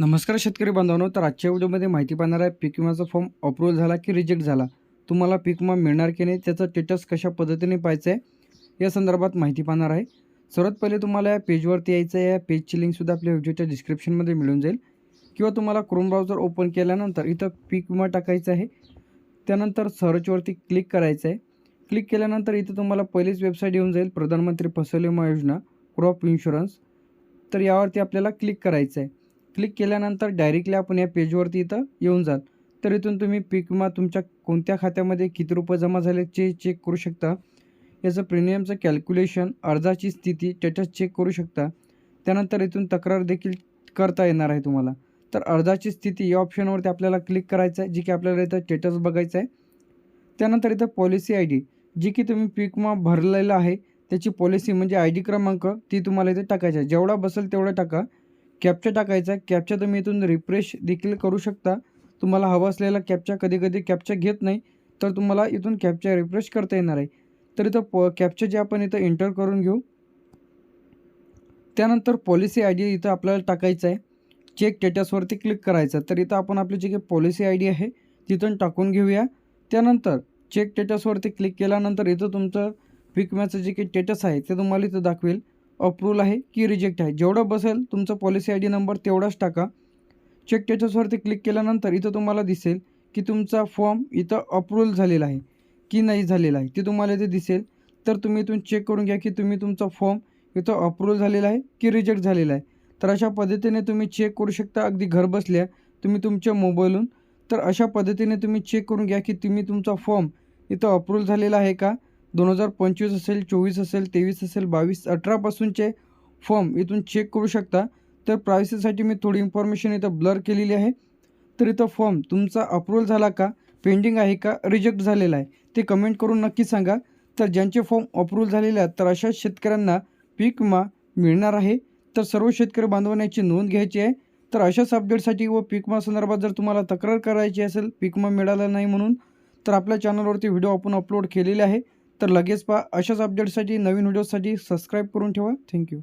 नमस्कार शेतकरी बांधवांनो तर आजच्या व्हिडिओमध्ये माहिती पाहणार आहे पीक विमाचा फॉर्म अप्रूव्हल झाला की रिजेक्ट झाला? तुम्हाला पीक विमा मिळणार की नाही त्याचं स्टेटस कशा पद्धतीने पाहायचं आहे या संदर्भात माहिती पाहणार आहे. सर्वात पहिले तुम्हाला या पेजवरती यायचं आहे या पेजची लिंकसुद्धा आपल्या व्हिडिओच्या डिस्क्रिप्शनमध्ये मिळून जाईल. किंवा तुम्हाला क्रोम ब्राउझर ओपन केल्यानंतर इथं पीक विमा टाकायचं आहे. त्यानंतर सर्चवरती क्लिक करायचं आहे. क्लिक केल्यानंतर इथं तुम्हाला पहिलीच वेबसाईट येऊन जाईल प्रधानमंत्री फसल विमा योजना क्रॉप इन्शुरन्स तर यावरती आपल्याला क्लिक करायचं आहे. क्लिक केल्यानंतर डायरेक्टली आपण या पेजवरती इथं येऊन जाल. तर इथून तुम्ही पीक विमा तुमच्या कोणत्या खात्यामध्ये किती रुपये जमा झाले ते चेक करू शकता. याचं प्रीमियमचं कॅल्क्युलेशन अर्जाची स्थिती स्टेटस चेक करू शकता. त्यानंतर इथून तक्रार देखील करता येणार आहे तुम्हाला. तर अर्जाची स्थिती या ऑप्शनवरती आपल्याला क्लिक करायचं आहे जी की आपल्याला इथं स्टेटस बघायचं आहे. त्यानंतर इथं पॉलिसी आय डी जी की तुम्ही पीक विमा भरलेला आहे त्याची पॉलिसी म्हणजे आय डी क्रमांक ती तुम्हाला इथे टाकायची आहे. जेवढा बसेल तेवढा टाका. कॅपचा टाकायचा आहे. कॅपचा तुम्ही इथून रिफ्रेश देखील करू शकता. तुम्हाला हवं असलेला कॅपचा कधी कधी कॅपचा घेत नाही तर तुम्हाला इथून कॅपचा रिफ्रेश करता येणार आहे. तर इथं प कॅपचा जे आपण इथं एंटर करून घेऊ त्यानंतर पॉलिसी आय डी इथं आपल्याला टाकायचं आहे. चेक स्टेटसवरती क्लिक करायचं. तर इथं आपण आपली जी काही पॉलिसी आय डी आहे तिथून टाकून घेऊया. त्यानंतर चेक स्टेटसवरती क्लिक केल्यानंतर इथं तुमचं विकम्याचं विम्याचं जे काही स्टेटस आहे ते तुम्हाला इथं दाखवेल. अप्रूव्हल आहे की रिजेक्ट आहे. जेवढं बसेल तुमचं पॉलिसी आय डी नंबर तेवढाच टाका. चेक त्याच्यावरती क्लिक केल्यानंतर इथं तुम्हाला दिसेल की तुमचा फॉर्म इथं अप्रूव्हल झालेला आहे की नाही झालेला आहे. ते तुम्हाला इथे दिसेल. तर तुम्ही इथून चेक करून घ्या की तुम्ही तुमचा फॉर्म इथं अप्रूव्हल झालेला आहे की रिजेक्ट झालेला आहे. तर अशा पद्धतीने तुम्ही चेक करू शकता. अगदी घर बसल्या तुम्ही तुमच्या मोबाईलहून तर अशा पद्धतीने तुम्ही चेक करून घ्या की तुम्ही तुमचा फॉर्म इथं अप्रूव्हल झालेला आहे का? दोन हजार पंचवीस असेल चोवीस असेल तेवीस असेल बावीस अठरापासूनचे फॉर्म इथून चेक करू शकता. तर प्रायसेससाठी मी थोडी इन्फॉर्मेशन इथं ब्लर केलेली आहे. तर इथं फॉर्म तुमचा अप्रूव्हल झाला का पेंडिंग आहे का रिजेक्ट झालेला आहे ते कमेंट करून नक्की सांगा. तर ज्यांचे फॉर्म अप्रूव्हल झालेले आहेत तर अशा शेतकऱ्यांना पीक विमा मिळणार आहे. तर सर्व शेतकरी बांधवांना याची नोंद घ्यायची आहे. तर अशाच अपडेटसाठी व पीक विमा संदर्भात जर तुम्हाला तक्रार करायची असेल पीक विमा मिळाला नाही म्हणून तर आपल्या चॅनलवरती व्हिडिओ आपण अपलोड केलेले आहे. तर लगेच पहा. अशाच अपडेटसाठी नवीन व्हिडिओसाठी सबस्क्राईब करून ठेवा. थँक्यू